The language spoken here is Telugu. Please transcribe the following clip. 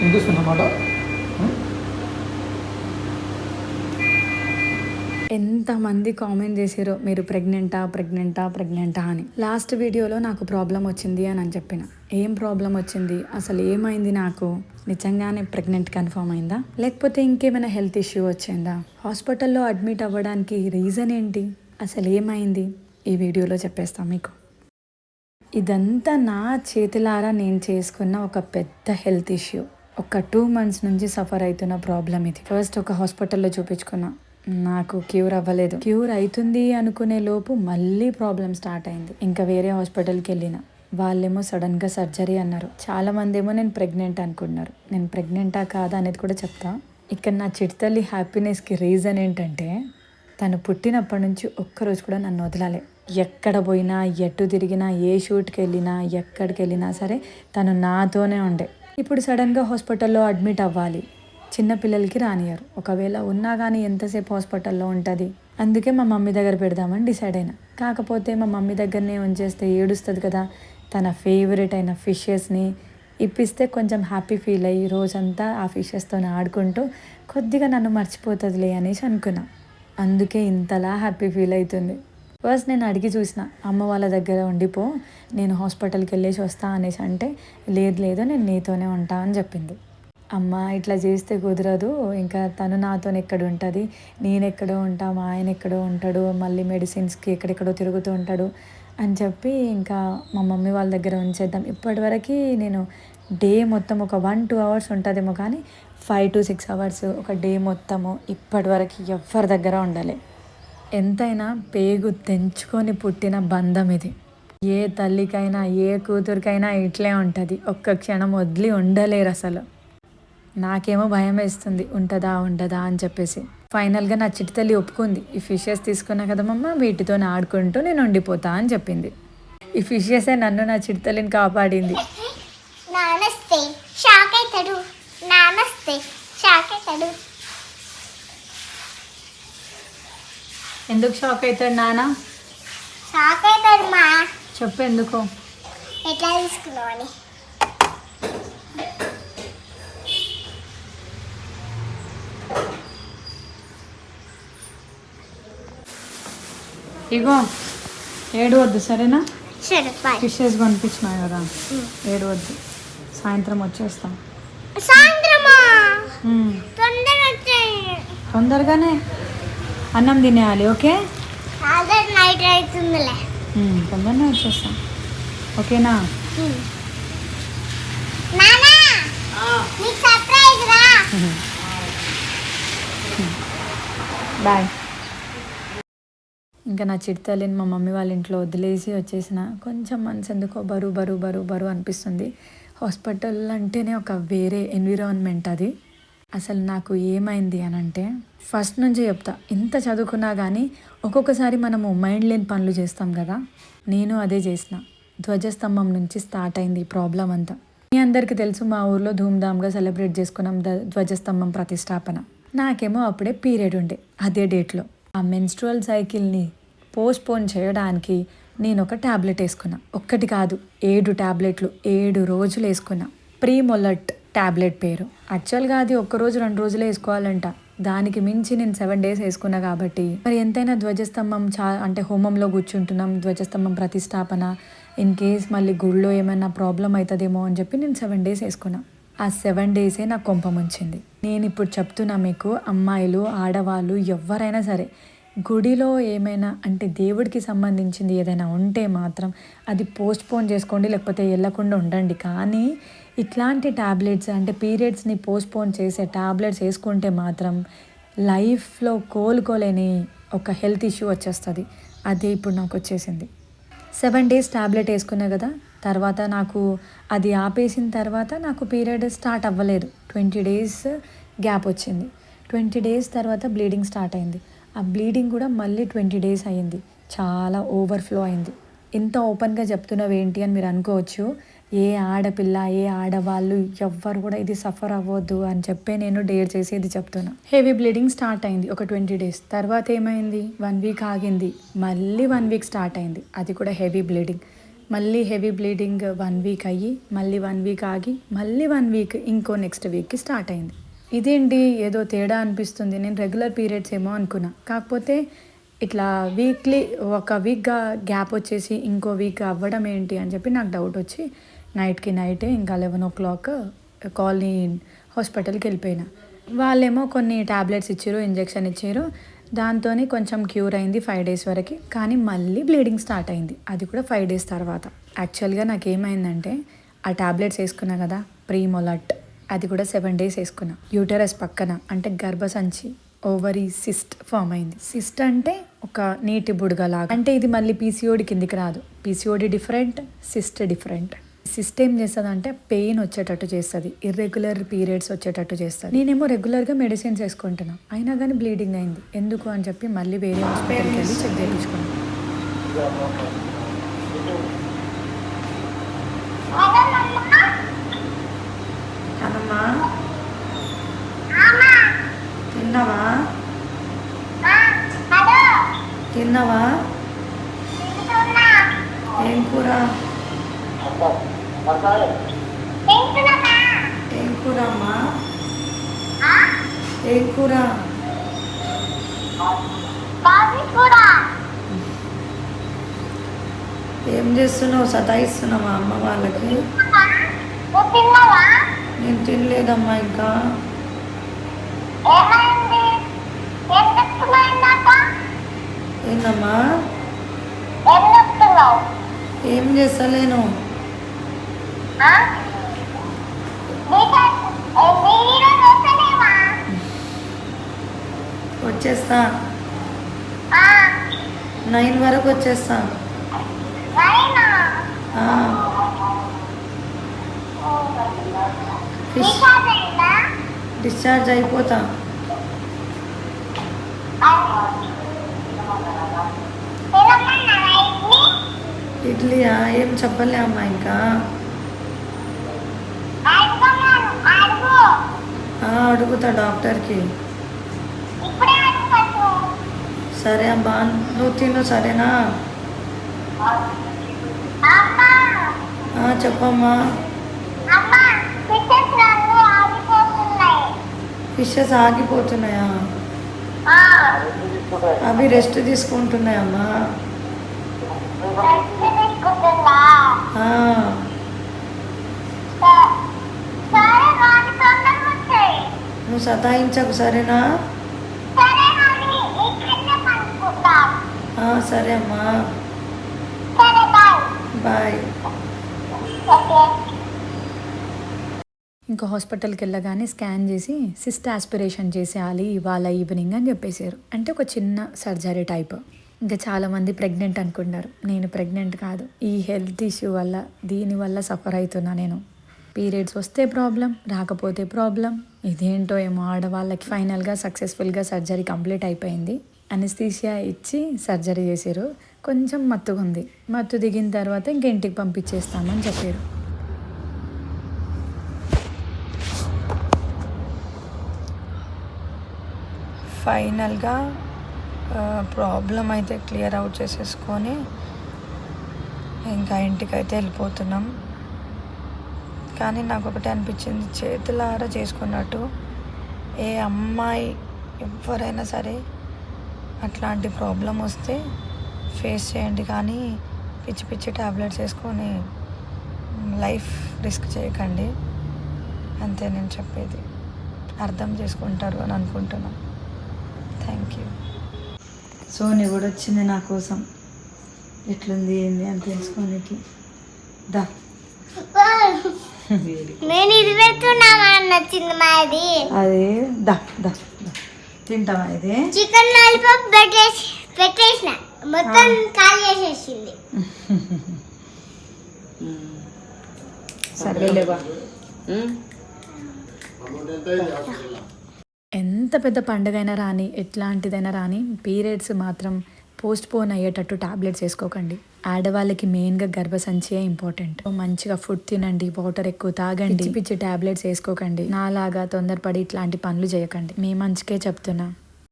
వినిపిస్తుందన్నమాట. ఎంతమంది కామెంట్ చేసారో మీరు ప్రెగ్నెంటా ప్రెగ్నెంటా ప్రెగ్నెంటా అని. లాస్ట్ వీడియోలో నాకు ప్రాబ్లం వచ్చింది అని అని చెప్పిన. ఏం ప్రాబ్లం వచ్చింది? అసలు ఏమైంది నాకు? నిజంగానే ప్రెగ్నెంట్ కన్ఫర్మ్ అయిందా? లేకపోతే ఇంకేమైనా హెల్త్ ఇష్యూ వచ్చిందా? హాస్పిటల్లో అడ్మిట్ అవ్వడానికి రీజన్ ఏంటి? అసలు ఏమైంది? ఈ వీడియోలో చెప్పేస్తాం మీకు. ఇదంతా నా చేతిలారా నేను చేసుకున్న ఒక పెద్ద హెల్త్ ఇష్యూ. ఒక టూ మంత్స్ నుంచి సఫర్ అవుతున్న ప్రాబ్లం ఇది. ఫస్ట్ ఒక హాస్పిటల్లో చూపించుకున్నా. నాకు క్యూర్ అవ్వలేదు. క్యూర్ అవుతుంది అనుకునే లోపు మళ్ళీ ప్రాబ్లం స్టార్ట్ అయింది. ఇంకా వేరే హాస్పిటల్కి వెళ్ళిన. వాళ్ళేమో సడన్గా సర్జరీ అన్నారు. చాలా మంది ఏమో నేను ప్రెగ్నెంట్ అనుకుంటున్నారు. నేను ప్రెగ్నెంటా కాదా అనేది కూడా చెప్తా. ఇక్కడ నా చిట్తల్లి హ్యాపీనెస్కి రీజన్ ఏంటంటే తను పుట్టినప్పటి నుంచి ఒక్కరోజు కూడా నన్ను వదలాలి. ఎక్కడ పోయినా ఎటు తిరిగినా ఏ షూట్కి వెళ్ళినా ఎక్కడికి వెళ్ళినా సరే తను నాతోనే ఉండే. ఇప్పుడు సడన్గా హాస్పిటల్లో అడ్మిట్ అవ్వాలి. చిన్నపిల్లలకి రానియరు ఒకవేళ ఉన్నా కానీ ఎంతసేపు హాస్పిటల్లో ఉంటుంది? అందుకే మా మమ్మీ దగ్గర పెడదామని డిసైడ్ అయినా. కాకపోతే మా మమ్మీ దగ్గరనే ఉంచేస్తే ఏడుస్తుంది కదా. తన ఫేవరెట్ అయిన ఫిషెస్ని ఇప్పిస్తే కొంచెం హ్యాపీ ఫీల్ అయ్యి రోజంతా ఆ ఫిషెస్తో ఆడుకుంటూ కొద్దిగా నన్ను మర్చిపోతుందిలే అనేసి అనుకున్నా. అందుకే ఇంతలా హ్యాపీ ఫీల్ అవుతుంది. ఫస్ట్ నేను అడిగి చూసిన అమ్మ వాళ్ళ దగ్గర ఉండిపో నేను హాస్పిటల్కి వెళ్ళేసి వస్తా అనేసి అంటే లేదు లేదు నేను నీతోనే ఉంటా అని చెప్పింది. అమ్మ ఇట్లా చేస్తే కుదరదు ఇంకా తను నాతో ఎక్కడ ఉంటుంది నేను ఎక్కడో ఉంటా మా ఆయన ఎక్కడో ఉంటాడు మళ్ళీ మెడిసిన్స్కి ఎక్కడెక్కడో తిరుగుతూ ఉంటాడు అని చెప్పి ఇంకా మా మమ్మీ వాళ్ళ దగ్గర ఉంచేద్దాం. ఇప్పటివరకు నేను డే మొత్తం ఒక వన్ టూ అవర్స్ ఉంటుందేమో కానీ ఫైవ్ టు సిక్స్ అవర్స్ ఒక డే మొత్తము ఇప్పటివరకు ఎవరి దగ్గర ఉండాలి. ఎంతైనా పేగు తెంచుకొని పుట్టిన బంధం ఇది. ఏ తల్లికైనా ఏ కూతురికైనా ఇట్లే ఉంటుంది. ఒక్క క్షణం వదిలి ఉండలేరు అసలు. నాకేమో భయం వేస్తుంది. ఉంటుందా ఉండదా అని చెప్పేసి. ఫైనల్గా నా చిటి తల్లి ఒప్పుకుంది. ఈ ఫిషెస్ తీసుకున్నా కదమ్మా వీటితో ఆడుకుంటూ నేను ఉండిపోతా అని చెప్పింది. ఈ ఫిషెసే నన్ను నా చిటి తల్లిని కాపాడింది. నమస్తే. షాక్ అవుతాడు. నమస్తే. షాక్ అవుతాడు. ఎందుకు షాక్ అవుతాడు నాన్న షాక్ అవుతాడు మా. చెప్పు ఎందుకు? ఎట్లా తీసుకున్నావు అని. ఇగో ఏడు వద్దు సరేనా? ఫిషెస్ పంపించినా కదా. ఏడు వద్దు. సాయంత్రం వచ్చేస్తాం. సాయంత్రమా? తొందరగానే? అన్నం తినేయాలి ఓకే? నైట్ అవుతుందిలే తొందరనే వచ్చేస్తాం. ఓకేనా? బాయ్. ఇంకా నా చిట్తల్లిని మా మమ్మీ వాళ్ళ ఇంట్లో వదిలేసి వచ్చేసిన. కొంచెం మనసు ఎందుకో బరువు బరువు బరువు బరువు అనిపిస్తుంది. హాస్పిటల్ అంటేనే ఒక వేరే ఎన్విరాన్మెంట్ అది. అసలు నాకు ఏమైంది అని అంటే ఫస్ట్ నుంచే చెప్తా. ఇంత చదువుకున్నా కానీ ఒక్కొక్కసారి మనము మైండ్ లేని పనులు చేస్తాం కదా. నేను అదే చేసిన. ధ్వజస్తంభం నుంచి స్టార్ట్ అయింది ఈ ప్రాబ్లం అంతా. మీ అందరికీ తెలుసు మా ఊర్లో ధూమ్ధామ్గా సెలబ్రేట్ చేసుకున్నాం ద- ధ్వజస్తంభం ప్రతిష్టాపన. నాకేమో అప్పుడే పీరియడ్ ఉండే అదే డేట్లో. ఆ మెన్స్ట్రువల్ సైకిల్ని పోస్ట్పోన్ చేయడానికి నేను ఒక ట్యాబ్లెట్ వేసుకున్నా. ఒక్కటి కాదు ఏడు ట్యాబ్లెట్లు ఏడు రోజులు వేసుకున్నా. ప్రీమొలట్ ట్యాబ్లెట్ పేరు. యాక్చువల్గా అది ఒక్కరోజు రెండు రోజులే వేసుకోవాలంట. దానికి మించి నేను సెవెన్ డేస్ వేసుకున్నా కాబట్టి. మరి ఎంతైనా ధ్వజస్తంభం చా అంటే హోమంలో కూర్చుంటున్నాం ధ్వజస్తంభం ప్రతిష్టాపన ఇన్ కేస్ మళ్ళీ గుళ్ళో ఏమైనా ప్రాబ్లం అవుతుందేమో అని చెప్పి నేను సెవెన్ డేస్ వేసుకున్నా. ఆ సెవెన్ డేసే నాకు కొంపం ఉంచింది నేను ఇప్పుడు చెప్తున్నా మీకు అమ్మాయిలు ఆడవాళ్ళు ఎవరైనా సరే గుడిలో ఏమైనా అంటే దేవుడికి సంబంధించింది ఏదైనా ఉంటే మాత్రం అది పోస్ట్ పోన్ చేసుకోండి లేకపోతే వెళ్ళకుండా ఉండండి. కానీ ఇట్లాంటి ట్యాబ్లెట్స్ అంటే పీరియడ్స్ని పోస్ట్పోన్ చేసే ట్యాబ్లెట్స్ వేసుకుంటే మాత్రం లైఫ్లో కోలుకోలేని ఒక హెల్త్ ఇష్యూ వచ్చేస్తుంది. అది ఇప్పుడు నాకు వచ్చేసింది. సెవెన్ డేస్ టాబ్లెట్ వేసుకున్నా కదా తర్వాత నాకు అది ఆపేసిన తర్వాత నాకు పీరియడ్ స్టార్ట్ అవ్వలేదు. ట్వంటీ డేస్ గ్యాప్ వచ్చింది. ట్వంటీ డేస్ తర్వాత బ్లీడింగ్ స్టార్ట్ అయింది. ఆ బ్లీడింగ్ కూడా మళ్ళీ ట్వంటీ డేస్ అయింది. చాలా ఓవర్ఫ్లో అయింది. ఇంత ఓపెన్గా చెప్తున్నావు ఏంటి అని మీరు అనుకోవచ్చు. ఏ ఆడపిల్ల ఏ ఆడవాళ్ళు ఎవ్వరు కూడా ఇది సఫర్ అవ్వద్దు అని చెప్పే నేను డేర్ చేసి ఇది చెప్తున్నా. హెవీ బ్లీడింగ్ స్టార్ట్ అయింది ఒక ట్వంటీ డేస్. తర్వాత ఏమైంది? వన్ వీక్ ఆగింది. మళ్ళీ వన్ వీక్ స్టార్ట్ అయింది. అది కూడా హెవీ బ్లీడింగ్. మళ్ళీ హెవీ బ్లీడింగ్ వన్ వీక్ అయ్యి మళ్ళీ వన్ వీక్ ఆగి మళ్ళీ వన్ వీక్ ఇంకో నెక్స్ట్ వీక్కి స్టార్ట్ అయింది. ఇదేంటి? ఏదో తేడా అనిపిస్తుంది. నేను రెగ్యులర్ పీరియడ్స్ ఏమో అనుకున్నా. కాకపోతే ఇట్లా వీక్లీ ఒక వీక్గా గ్యాప్ వచ్చేసి ఇంకో వీక్ అవ్వడం ఏంటి అని చెప్పి నాకు డౌట్ వచ్చి నైట్కి నైటే ఇంకా లెవెన్ ఓ క్లాక్ కాలనీ హాస్పిటల్కి వెళ్ళిపోయినా. వాళ్ళేమో కొన్ని టాబ్లెట్స్ ఇచ్చారు ఇంజెక్షన్ ఇచ్చారు. దాంతో కొంచెం క్యూర్ అయింది ఫైవ్ డేస్ వరకు. కానీ మళ్ళీ బ్లీడింగ్ స్టార్ట్ అయింది. అది కూడా ఫైవ్ డేస్ తర్వాత. యాక్చువల్గా నాకు ఏమైందంటే ఆ టాబ్లెట్స్ వేసుకున్నా కదా ప్రీమొలట్ అది కూడా సెవెన్ డేస్ వేసుకున్నా. యూటరస్ పక్కన అంటే గర్భసంచి ఓవరీ సిస్ట్ ఫామ్ అయింది. సిస్ట్ అంటే ఒక నీటి బుడగలాగా. అంటే ఇది మళ్ళీ పీసీఓడి కిందికి రాదు. PCOD different cyst different. Cyst ఏం చేస్తుంది అంటే పెయిన్ వచ్చేటట్టు చేస్తుంది. ఇర్రెగ్యులర్ పీరియడ్స్ వచ్చేటట్టు చేస్తుంది. నేనేమో రెగ్యులర్గా మెడిసిన్స్ వేసుకుంటున్నా. అయినా కానీ బ్లీడింగ్ అయింది. ఎందుకు అని చెప్పి మళ్ళీ వేరే హాస్పిటల్కి వెళ్ళి చెక్ చేయించుకున్నాను తిన్నావా? తిన్నావా ఏం కూర ఏం కూర అమ్మా ఏం కూర? ఏం చేస్తున్నావు? సతాయిస్తున్నావా అమ్మ వాళ్ళకి? నేను తినలేదమ్మా ఇంకా. ఏందమ్మా? ఏం చేస్తలేను. వచ్చేస్తా. నైన్ వరకు వచ్చేస్తా. ఫిష్ డిశ్చార్జ్ అయిపోతా. ఇడ్లీయా ఏం చెప్పలే అమ్మా ఇంకా ఆ, అడుగుతా డాక్టర్కి. సరే అమ్మా నువ్వు తిను సరేనా? చెప్పమ్మా. ఫిషెస్ ఆగిపోతున్నాయా. అవి రెస్ట్ తీసుకుంటున్నాయమ్మా ఆ, సరే రాని తొందరగా వచ్చాయి నువ్వు సతాయించకు సరేనా? సరే అమ్మా. సరే బాయ్. ఇంకా హాస్పిటల్కి వెళ్ళగానే స్కాన్ చేసి సిస్ట్ ఆస్పిరేషన్ చేసేయాలి ఇవాళ ఈవినింగ్ అని చెప్పేశారు. అంటే ఒక చిన్న సర్జరీ టైప్. ఇంకా చాలామంది ప్రెగ్నెంట్ అనుకుంటారు నేను ప్రెగ్నెంట్ కాదు. ఈ హెల్త్ ఇష్యూ వల్ల దీని వల్ల సఫర్ అవుతున్నా నేను. పీరియడ్స్ వస్తే ప్రాబ్లం రాకపోతే ప్రాబ్లం. ఇదేంటో ఏమో ఆడవాళ్ళకి ఫైనల్గా సక్సెస్ఫుల్గా సర్జరీ కంప్లీట్ అయిపోయింది. అనస్థీషియా ఇచ్చి సర్జరీ చేశారు. కొంచెం మత్తుగా ఉంది. మత్తు దిగిన తర్వాత ఇంక ఇంటికి పంపించేస్తామని చెప్పారు. ఫైనల్గా ప్రాబ్లం అయితే క్లియర్ అవుట్ చేసేసుకొని ఇంకా ఇంటికి అయితే వెళ్ళిపోతున్నాం. కానీ నాకు ఒకటి అనిపించింది. చేతులారా చేసుకున్నట్టు ఏ అమ్మాయి ఎవరైనా సరే అట్లాంటి ప్రాబ్లం వస్తే ఫేస్ చేయండి. కానీ పిచ్చి పిచ్చి టాబ్లెట్స్ వేసుకొని లైఫ్ రిస్క్ చేయకండి. అంతే నేను చెప్పేది. అర్థం చేసుకుంటారు అని అనుకుంటున్నాను థ్యాంక్ యూ. సోని కూడా వచ్చింది నా కోసం. ఎట్లుంది ఏంది అని తెలుసుకోనికి. దా. నేను ఇది పెడుతున్నామా నచ్చింది మాది? అదే దా దా తింటావా ఇది? చికెన్ లాలీపాప్ పెట్టేసి పెట్టేసిన. మొత్తం ఖాళీ చేసేసింది. సరేలేవా ఎంత పెద్ద పండుగైనా రాని ఎట్లాంటిదైనా రాని పీరియడ్స్ మాత్రం పోస్ట్ పోన్ అయ్యేటట్టు టాబ్లెట్స్ వేసుకోకండి. ఆడవాళ్ళకి మెయిన్గా గర్భసంచియే ఇంపార్టెంట్. మంచిగా ఫుడ్ తినండి వాటర్ ఎక్కువ తాగండి. పిచ్చి టాబ్లెట్స్ వేసుకోకండి. నాలాగా తొందరపడి ఇట్లాంటి పనులు చేయకండి. మీ మంచికే చెప్తున్నా.